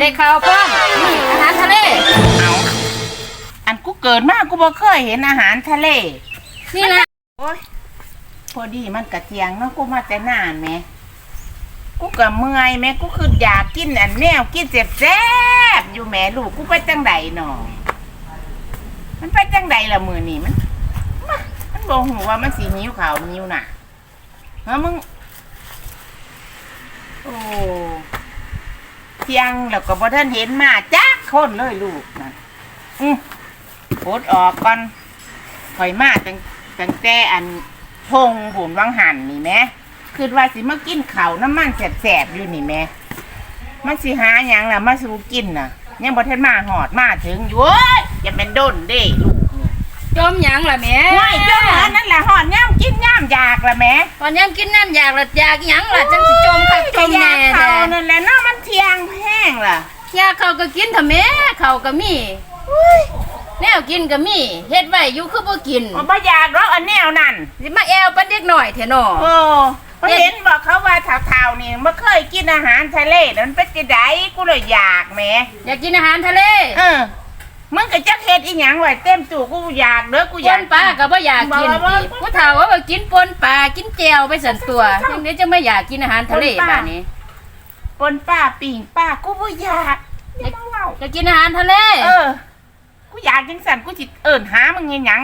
ได้ข่าวป้อมนี่อาหารทะเล เอาอันกูเกิดมากูบ่เคยเห็นอาหารทะเล นี่ละโอ้ยพอดีมันกะเทียงเนาะกูมาแต่นานแหม่กูก็เมื่อยแหม่กูคืออยากกินอันแนวกินแซ่บๆอยู่แหม่ลูกกูไปจังใดหนอมันไปจังใดละมือนี่มันมามันบอกหูว่ามันสีหิวขาวหิวน่ะเฮ้มึง โอ้เที่ยงแล้วก็บ่ทันเห็นมาจักคนเลยลูกนะอือโพดออกก่อนข่อยมาตั้งตั้งแต่อันพงผุนวังหันนี่แหม่คือว่าสิมากินข้าวน้ำมันแสบๆอยู่นี่แหม่มันสิหาหยังล่ะมาสู่กินน่ะยังบ่ทันมาหอดมาถึงอยู่เอ้ยอย่าเป็นด้นเด้ลูกนี่จมหยังล่ะแม่ห้วยจ้านั่นแหละหอดย่ำกินย่ำอยากละแหม่ตอนยังกินน้ำอยากละอยากหยังล่ะจังสิจมคักจมอยาแน่กแท้เขานั่นแหละเนาะ ล่ะอยากเขาก็กินเถอะแม่เขาก็มีแนวกินก็มีเฮ็ดไว้อยู่คือบ่กินมันบ่อยากหรอกอันแนวนั่นสิมาแอวปันเด็กหน่อยเถอะน้อโอ้เพราะเห็นบอกเขาว่าเท่าๆนี่ไม่เคยกินอาหารทะเลนั่นเป็นจะไดกูเลยอยากแหมอยากกินอาหารทะเลเออมึงก็จักเฮ็ดอีหยังไว้เต็มตู้กูอยากเด้อกูปอยากนปลาก็บ่อยากกินบ่บ่ติผู้เฒ่าว่าบ่กินปนปลากินแจ่วไปสันตัวยังเดี๋ยวจะไม่อยากกินอาหารทะเลบ้านนี้ ปนป้าปิ่งป้ากูบ่อยากอย่ามาเว้าจะกินอาหารทะเลเออ กูอยากจังสั่นกูสิเอิ้นหามึงเฮ็ดหยัง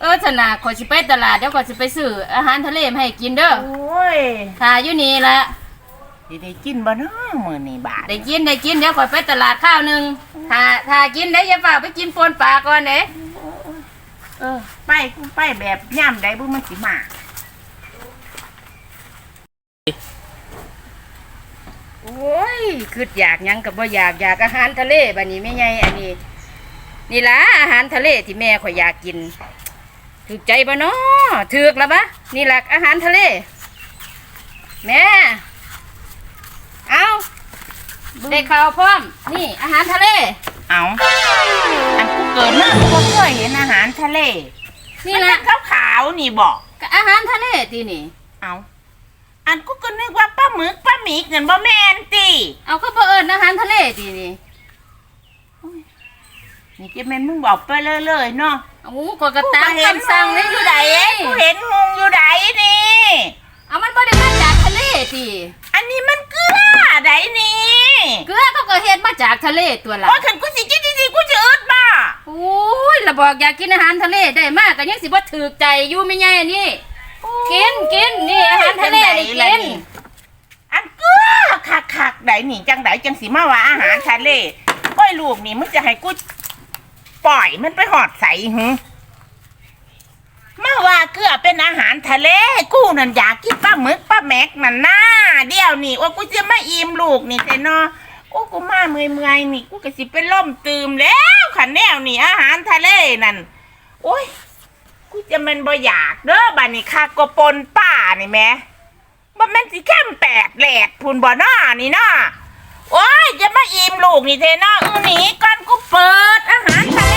เออสนาขอยสิไปตลาดเดี๋ยวขอยสิไปซื้ออาหารทะเลมาให้กินเด้อโอ้ยถ้าอยู่นี่ละสิได้กินบ่เนาะมื้อนี้บาดได้กินได้กินเดี๋ยวขอยไปตลาดข้าวหนึงถ้าถ้ากินได้อย่าฝากไปกินปนปลาก่อนเด้เออ ไปกูไปแบบย่ำใดบ่มันสิมา โอ้ยคืออยากหยังก็บ่อยากอยากอาหารทะเลบัดนี้แม่ใหญ่อันนี้ นี่ล่ะอาหารทะเลที่แม่ข่อยอยากกินถูกใจบ่เนาะถูกแล้วปะนี่ล่ะอาหารทะเล แม่ เอาได้ข่าวพร้อม นี่อาหารทะเล เอาอันกูเกิดมากูบ่เคยเห็นอาหารทะเล นี่มันล่ะเป็นขาวๆนี่บอกก็อาหารทะเลตีนี่ เอา อันกูก็นึกว่าปลาหมึกปลาหมีเงินบ่แม่นติเอาก็บ่เอิญอาหารทะเลตีนี่นี่จะแม่นมึงบอกไปเลยๆเนาะเอาก็กระตามคำสั่งนี่อยู่ไหนกูเห็นหงอยู่ไหนนี่ เอามันบ่ได้มาจากทะเลตีอันนี้มันเกลือไหนนี่เกลือเขาก็เฮ็ดมาจากทะเลตัวละโอ้ยขันกูสิกินจริงๆกูจะอึดมาโอ้ยระบอกอยากกินอาหารทะเลได้มากก็ยังสิบ่ถูกใจอยู่ไม่ใหญ่นี่ กินกินนี่อาหารทะเลนี่กิน อันเกลือคักๆไห นนี่จังไหนจังสิมาว่าอาหารทะเลโอ้ยลูกนี่มึงจะให้กูปล่อยมันไปหอดใส่หึมาว่าเกลือเป็นอาหารทะเลกูนั่นอยากกินปลาหมึกปลาแม็กนั่นนะเดี๋ยวนี่ว่ากูจะมาอิ่มลูกนี่แต่เนาะกูกูมาเมื่อยเมื่อยนี่กูก็สิเป็นล่มตืมแล้วขันแนวนี่อาหารทะเลนั่นโอ้ยกูจะมันบ่อยากเด้อบัดนี้คากปนป้านี่แม่ บ่แม่นสิแค่แปดแหลกพูนบ่น้อนี่น้อโอ้ยจะมาอิ่มลูกนี่เทน้ออื้อหนีก่อนกูเปิดอาหารทะ